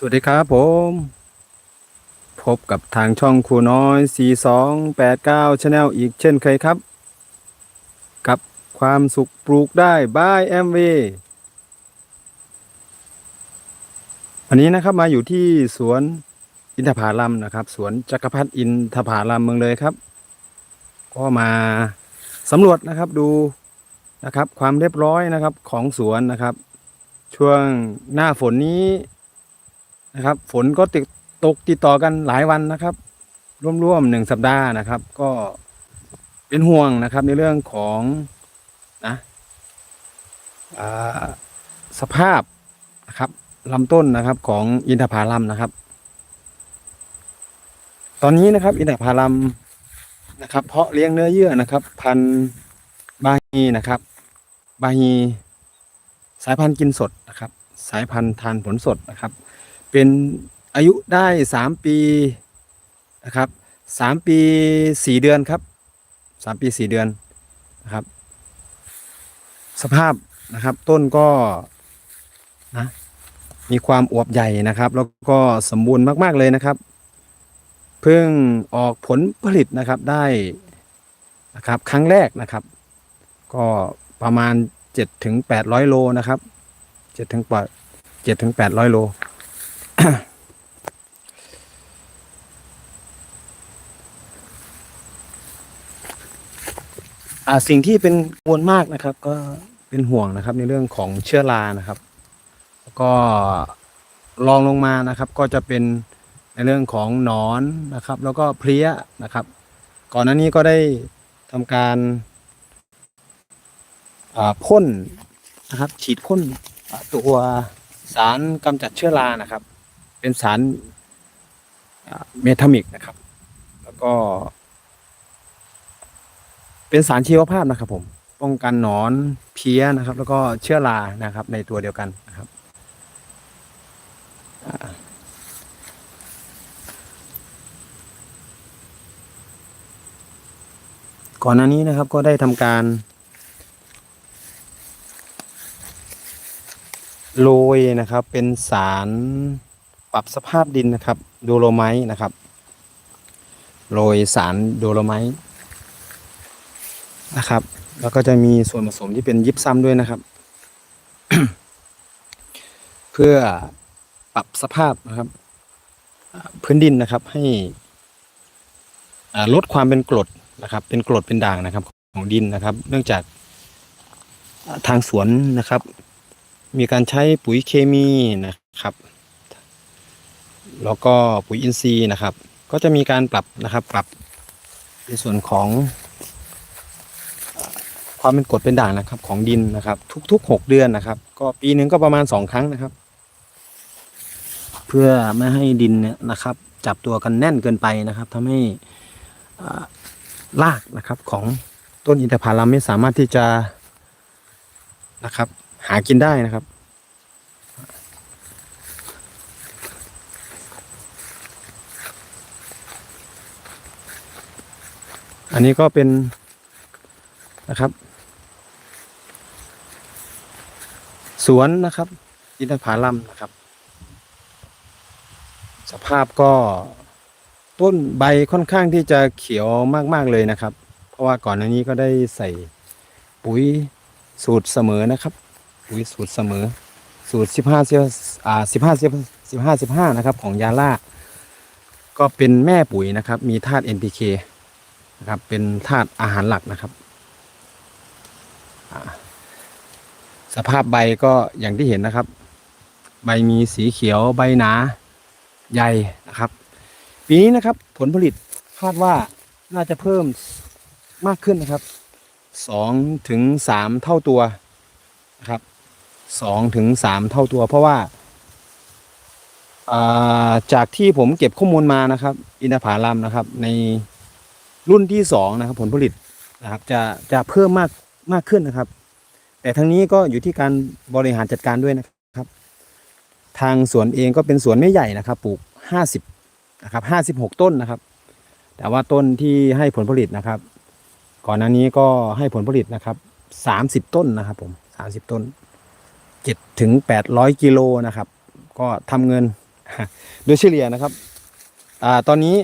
สวัสดีครับผม พบกับทางช่องครูน้อย 4289 Channel อีกเช่นเคยครับ กับความสุขปลูกได้บายแอมเววันนี้นะครับมาอยู่ที่สวนอินทผลัมนะครับ สวนจักรพรรดิอินทผลัมเมืองเลยครับ ก็มาสำรวจนะครับดูนะครับ ความเรียบร้อยนะครับของสวนนะครับ ช่วงหน้าฝนนี้ นะครับ ฝนก็ติดตกติดต่อกันหลายวันนะครับ ร่วมๆหนึ่งสัปดาห์นะครับ ก็เป็นห่วงนะครับในเรื่องของนะอ่าสภาพนะครับลำต้นนะครับของอินทผลัมนะครับ ตอนนี้นะครับ อินทผลัมนะครับ เพาะเลี้ยงเนื้อเยื่อนะครับ พันบาฮีนะครับ บาฮีสายพันธุ์กินสดนะครับ สายพันธุ์ทานผลสดนะครับ เป็นอายุได้สามปีนะครับสามปีสี่เดือนครับสามปีสี่เดือนนะครับ สภาพนะครับต้นก็นะมีความอวบใหญ่นะครับ แล้วก็สมบูรณ์มาก ๆ เลยนะครับ เพิ่งออกผลผลิตนะครับได้นะครับครั้งแรกนะครับ ก็ประมาณเจ็ดถึงแปดร้อยโลนะครับเจ็ดถึงแปดเจ็ดถึงแปดร้อยโล สิ่งที่เป็นกังวลมากนะครับ ก็เป็นห่วงนะครับในเรื่องของเชื้อรานะครับแล้วก็รองลงมานะครับ ก็จะเป็นในเรื่องของหนอนนะครับ แล้วก็เพลี้ยนะครับ ก่อนหน้านี้ก็ได้ทำการอ่าพ่นนะครับ ฉีดพ่นตัวสารกำจัดเชื้อรานะครับ เป็นสารเมทามิกนะครับ แล้วก็ เป็นสารชีวภาพนะครับผมป้องกันหนอนเพี้ยนะครับ แล้วก็เชื้อรานะครับ ในตัวเดียวกันนะครับก่อนหน้านี้นะครับก็ได้ทำการโรยนะครับ เป็นสาร รับสภาพดินนะครับโดโลไมต์นะครับโรยสารโดโลไมต์นะครับ แล้วก็จะมีส่วนผสมที่เป็นยิบซ้ำด้วยนะครับ เพื่อปรับสภาพนะครับพื้นดินนะครับให้ลดความเป็นกรดนะครับ เป็นกรดเป็นด่างนะครับ ของดินนะครับ เนื่องจากทางสวนนะครับ มีการใช้ปุ๋ยเคมีนะครับ แล้วก็ปุ๋ยอินทรีย์นะครับ ก็จะมีการปรับนะครับปรับในส่วนของ ความเป็นกรดเป็นด่างนะครับของดินนะครับ ทุกๆหกเดือนนะครับ ก็ปีหนึ่งก็ประมาณสองครั้งนะครับ เพื่อไม่ให้ดินเนี่ยนะครับ จับตัวกันแน่นเกินไปนะครับทำให้รากนะครับของต้นอินทผลัมไม่สามารถที่จะนะครับ หากินได้นะครับ อันนี้ก็เป็นนะครับ สวนนะครับอินทผาลัมนะครับ สภาพก็ต้นใบค่อนข้างที่จะเขียวมาก ๆ เลยนะครับ เพราะว่าก่อนหน้านี้ก็ได้ใส่ปุ๋ยสูตรเสมอนะครับ ปุ๋ยสูตรเสมอ สูตรสิบห้าสิบอ่าสิบห้าสิบสิบห้าสิบห้านะครับ ของยาล่า ก็เป็นแม่ปุ๋ยนะครับ มีธาตุ NPK นะครับ เป็นธาตุอาหารหลักนะครับ สภาพใบก็อย่างที่เห็นนะครับ ใบมีสีเขียวใบหนาใหญ่นะครับ ปีนี้นะครับผลผลิตคาดว่าน่าจะเพิ่มมากขึ้นนะครับสองถึงสามเท่าตัวนะครับสองถึงสามเท่าตัว เพราะว่าาจากที่ผมเก็บข้อมูลมานะครับ อินทผลัมนะครับใน รุ่นที่สองนะครับ ผลผลิตนะครับจะจะเพิ่มมากมากขึ้นนะครับ แต่ทั้งนี้ก็อยู่ที่การบริหารจัดการด้วยนะครับ ทางสวนเองก็เป็นสวนไม่ใหญ่นะครับ ปลูกห้าสิบนะครับห้าสิบหกต้นนะครับ แต่ว่าต้นที่ให้ผลผลิตนะครับ ก่อนหน้านี้ก็ให้ผลผลิตนะครับสามสิบต้นนะครับ ผมสามสิบต้นเจ็ดถึงแปดร้อยกิโลนะครับ ก็ทำเงินโดยเฉลี่ยนะครับ อ่าตอนนี้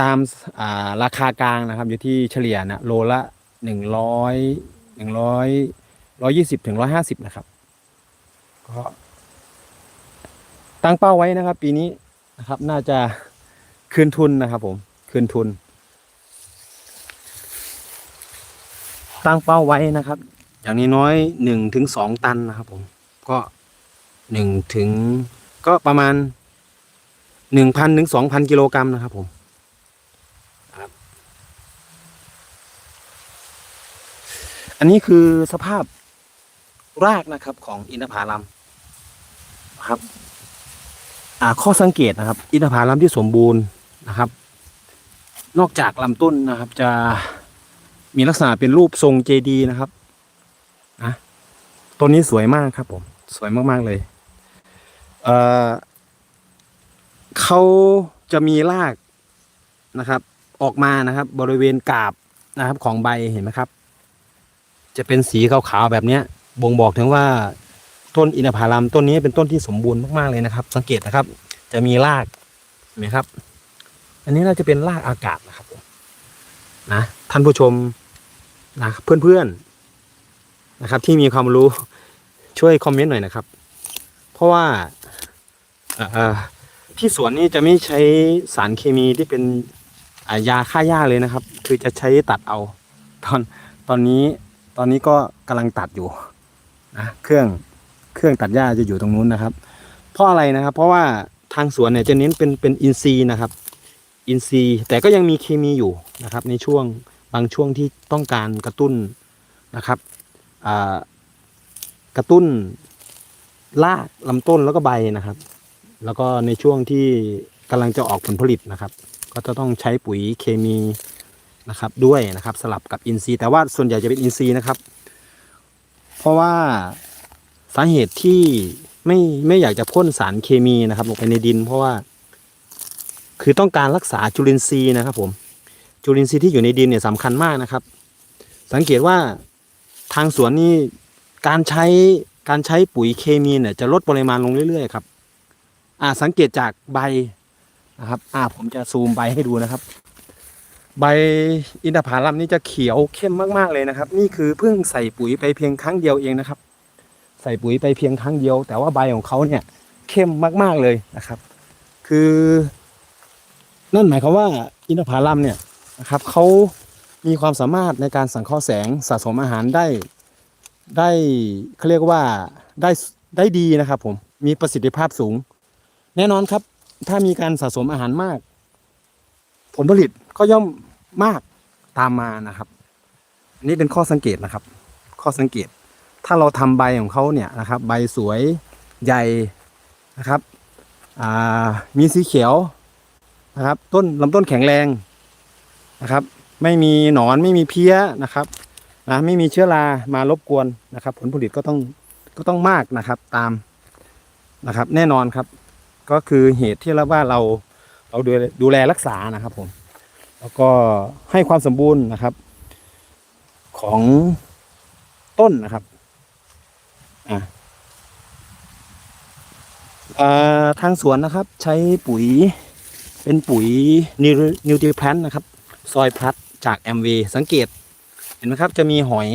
ตามาราคากลางนะครับ อยู่ที่เฉลี่ยนะโลละหนึ่งร้อยหนึ่งร้อยร้อยี่สิบถึงร้อยห้าสิบนะครับก็ตั้งเป้าไว้นะครับ ปีนี้นะครับ น่าจะคืนทุนนะครับ ผมคืนทุน ตั้งเป้าไว้นะครับ อย่างนี้น้อยหนึ่งถึงสองตันนะครับ ผมก็หนึ่งถึงก็ประมาณหนึ่งพันถึงสองพันกิโลกรัมนะครับ ผมครับ อั นนี้คือสภาพรากนะครับของอินทผลัมครับ อ่าข้อสังเกตนะครับ อินทผลัมที่สมบูรณ์นะครับ นอกจากลำต้นนะครับ จะมีลักษณะเป็นรูปทรงเจดีนะครับนะต้นนี้สวยมากครับผม สวยมากๆเลยเอ่อเขาจะมีรากนะครับ ออกมานะครับ บริเวณกาบนะครับ ของใบเห็นไหมครับ จะเป็นสีขาวๆแบบเนี้ยบ่งบอกถึงว่าต้นอินทผลัมต้นนี้เป็นต้นที่สมบูรณ์มากๆเลยนะครับ สังเกตนะครับ จะมีรากเห็นไหมครับ อันนี้น่าจะเป็นรากอากาศนะครับนะท่านผู้ชมนะเพื่อนๆนะครับ ที่มีความรู้ช่วยคอมเมนต์หน่อยนะครับ เพราะว่าที่สวนนี่จะไม่ใช้สารเคมีที่เป็นายาฆ่าหญ้าเลยนะครับ คือจะใช้ตัดเอา ตอนตอนนี้ ตอนนี้ก็กำลังตัดอยู่นะเครื่องเครื่องตัดหญ้าจะอยู่ตรงนู้นนะครับ เพราะอะไรนะครับ เพราะว่าทางสวนเนี่ยจะเน้นเป็นเป็นอินทรีย์นะครับ อินทรีย์แต่ก็ยังมีเคมีอยู่นะครับ ในช่วงบางช่วงที่ต้องการกระตุ้นนะครับกระตุ้นรากลำต้นแล้วก็ใบนะครับ แล้วก็ในช่วงที่กำลังจะออกผลผลิตนะครับ ก็จะต้องใช้ปุ๋ยเคมี นะครับด้วยนะครับสลับกับอินทรีย์แต่ว่าส่วนใหญ่จะเป็นอินทรีย์นะครับ เพราะว่าสาเหตุที่ไม่ไม่อยากจะพ่นสารเคมีนะครับลงไปในดิน เพราะว่า คือต้องการรักษาจุลินทรีย์นะครับผมจุลินทรีย์ที่อยู่ในดินเนี่ยสำคัญมากนะครับ สังเกตว่าทางสวนนี่การใช้การใช้ปุ๋ยเคมีเนี่ยจะลดปริมาณลงเรื่อยๆครับอ่าสังเกตจากใบนะครับ อ่าผมจะซูมใบให้ดูนะครับ ใบอินทผลัมนี่จะเขียวเข้มมากๆเลยนะครับ นี่คือเพิ่งใส่ปุ๋ยไปเพียงครั้งเดียวเองนะครับ ใส่ปุ๋ยไปเพียงครั้งเดียว แต่ว่าใบของเขาเนี่ยเข้มมากๆเลยนะครับ คือ นั่นหมายความว่าอินทผลัมเนี่ยนะครับเขามีความสามารถในการสังเคราะห์แสงสะสมอาหารได้ได้เขาเรียกว่าได้ได้ดีนะครับ ผมมีประสิทธิภาพสูง แน่นอนครับ ถ้ามีการสะสมอาหารมาก ผลผลิต ก็ย่อมมากตามมานะครับ อันนี้เป็นข้อสังเกตนะครับ ข้อสังเกต ถ้าเราทำใบของเขาเนี่ยนะครับ ใบสวยใหญ่นะครับอ่ามีสีเขียวนะครับ ต้นลำต้นแข็งแรงนะครับ ไม่มีหนอนไม่มีเพี้ยนะครับนะไม่มีเชื้อรามารบกวนนะครับ ผลผลิตก็ต้องก็ต้องมากนะครับตามนะครับ แน่นอนครับ ก็คือเหตุที่เราว่าเราเราดูดูแลรักษานะครับผม แล้วก็ให้ความสมบูรณ์นะครับ ของต้นนะครับอ่าทางสวนนะครับ ใช้ปุ๋ยเป็นปุ๋ยนิวนิวทริแพลนนะครับ ซอยพลัดจากแอมเวสังเกต เห็นไหมครับ จะมีหอย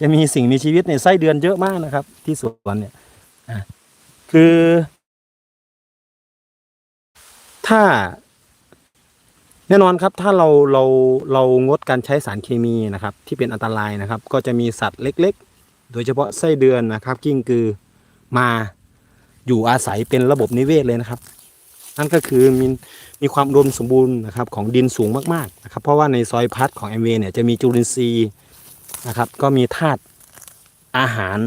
จะมีสิ่งมีชีวิตในไส้เดือนเยอะมากนะครับ ที่สวนเนี่ยอะคือ ถ้า แน่นอนครับถ้าเราเราเรางดการใช้สารเคมีนะครับที่เป็นอันตรายนะครับ ก็จะมีสัตว์เล็กๆ โดยเฉพาะไส้เดือนนะครับ กิ้งกือมาอยู่อาศัยเป็นระบบนิเวศเลยนะครับ นั่นก็คือมีมีความอุดมสมบูรณ์นะครับของดินสูงมากๆนะครับเพราะว่าในซอยพัดของแอมเวเนี่ยจะมีจุลินทรีย์นะครับ ก็มีธาตุอาหาร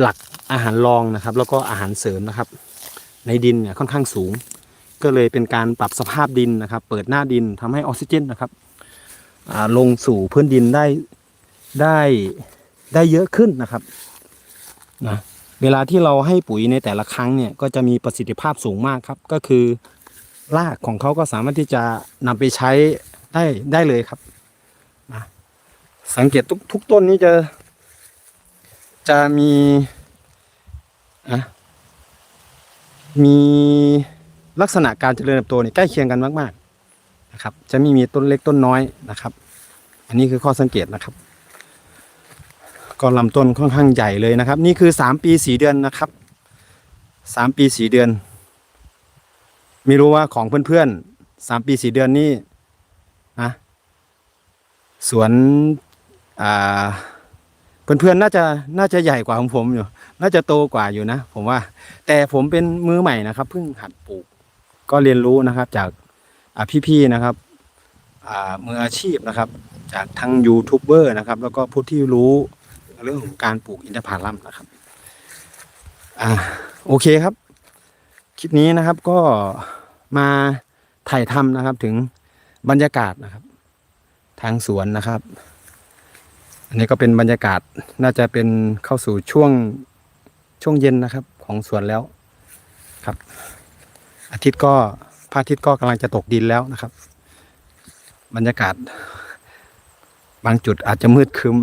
หลักอาหารรองนะครับ แล้วก็อาหารเสริมนะครับ ในดินเนี่ยค่อนข้างสูง ก็เลยเป็นการปรับสภาพดินนะครับ เปิดหน้าดินทำให้ออกซิเจนนะครับลงสู่พื้นดินได้ได้ได้เยอะขึ้นนะครับนะเวลาที่เราให้ปุ๋ยในแต่ละครั้งเนี่ยก็จะมีประสิทธิภาพสูงมากครับ ก็คือรากของเขาก็สามารถที่จะนำไปใช้ได้ได้เลยครับนะสังเกตทุกทุกต้นนี้จะ จะมีอะมี ลักษณะการเจริญเติบโตเนี่ยใกล้เคียงกันมากๆนะครับ จะไม่มีต้นเล็กต้นน้อยนะครับ อันนี้คือข้อสังเกตนะครับก็ลำต้นค่อนข้างใหญ่เลยนะครับ นี่คือสามปีสี่เดือนนะครับสามปีสี่เดือน ไม่รู้ว่าของเพื่อนๆสามปีสี่เดือนนี่นะสวนอ่าเพื่อนๆน่าจะน่าจะใหญ่กว่าของผมอยู่ น่าจะโตกว่าอยู่นะ ผมว่า แต่ผมเป็นมือใหม่นะครับเพิ่งหัดปลูก ก็เรียนรู้นะครับจากพี่ๆนะครับมืออาชีพนะครับ จากทั้งยูทูบเบอร์นะครับ แล้วก็ผู้ที่รู้เรื่องของการปลูกอินทผลัมนะครับอ่าโอเคครับ คลิปนี้นะครับก็มาถ่ายทำนะครับถึงบรรยากาศนะครับ ทางสวนนะครับ อันนี้ก็เป็นบรรยากาศน่าจะเป็นเข้าสู่ช่วงช่วงเย็นนะครับของสวนแล้วครับ อาทิตย์ก็พระอาทิตย์ก็กำลังจะตกดินแล้วนะครับ บรรยากาศ บางจุดอาจจะมืดครึม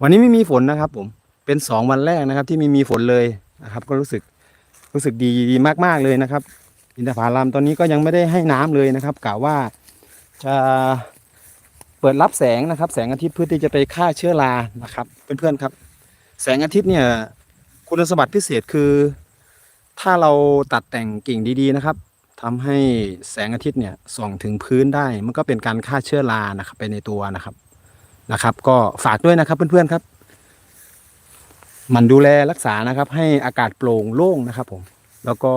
วันนี้ไม่มีฝนนะครับ ผมเป็นสองวันแรกนะครับ ที่ไม่มีฝนเลยนะครับ ก็รู้สึกรู้สึกดีมากๆเลยนะครับ อินทผลัมตอนนี้ก็ยังไม่ได้ให้น้ำเลยนะครับกะว่าจะเปิดรับแสงนะครับ แสงอาทิตย์เพื่อที่จะไปฆ่าเชื้อรานะครับ เพื่อนๆครับ แสงอาทิตย์เนี่ย คุณสมบัติพิเศษคือ ถ้าเราตัดแต่งกิ่งดีๆนะครับทำให้แสงอาทิตย์เนี่ยส่องถึงพื้นได้ มันก็เป็นการฆ่าเชื้อรานะครับไปในตัวนะครับนะครับ ก็ฝากด้วยนะครับเพื่อนๆครับ มันดูแลรักษานะครับ ให้อากาศโปร่งโล่งนะครับ ผม แล้วก็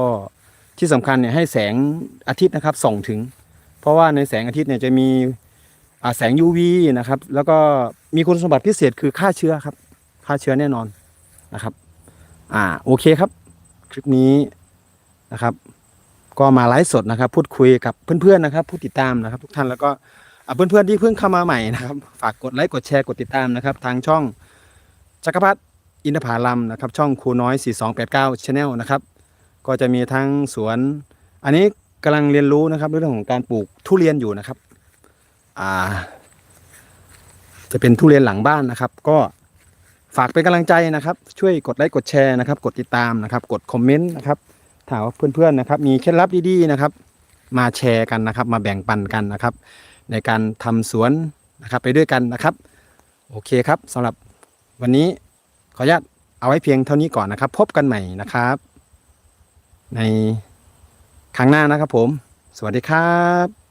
ที่สำคัญเนี่ยให้แสงอาทิตย์นะครับส่องถึง เพราะว่าในแสงอาทิตย์เนี่ยจะมีแสง UV นะครับ แล้วก็มีคุณสมบัติพิเศษคือฆ่าเชื้อครับฆ่าเชื้อแน่นอนนะครับ อ่าโอเคครับ คลิปนี้นะครับ ก็มาไลฟ์สดนะครับ พูดคุยกับเพื่อนๆนะครับ ผู้ติดตามนะครับ ทุกท่านแล้วก็เพื่อนๆที่เพิ่งเข้ามาใหม่นะครับ ฝากกดไลค์กดแชร์กดติดตามนะครับ ทางช่องจักรพัฒอินทผาลัมนะครับ ช่องครูน้อย 4289 Channel นะครับ ก็จะมีทั้งสวน อันนี้กำลังเรียนรู้นะครับเรื่องของการปลูกทุเรียนอยู่นะครับ อ่า จะเป็นทุเรียนหลังบ้านนะครับ ก็ ฝากเป็นกำลังใจนะครับ ช่วยกดไลค์กดแชร์นะครับ กดติดตามนะครับ กดคอมเมนต์นะครับถามว่าเพื่อนๆนะครับ มีเคล็ดลับดีๆนะครับ มาแชร์กันนะครับ มาแบ่งปันกันนะครับ ในการทำสวนนะครับ ไปด้วยกันนะครับ โอเคครับสำหรับวันนี้ขออนุญาตเอาไว้เพียงเท่านี้ก่อนนะครับ พบกันใหม่นะครับ ในครั้งหน้านะครับผม สวัสดีครับ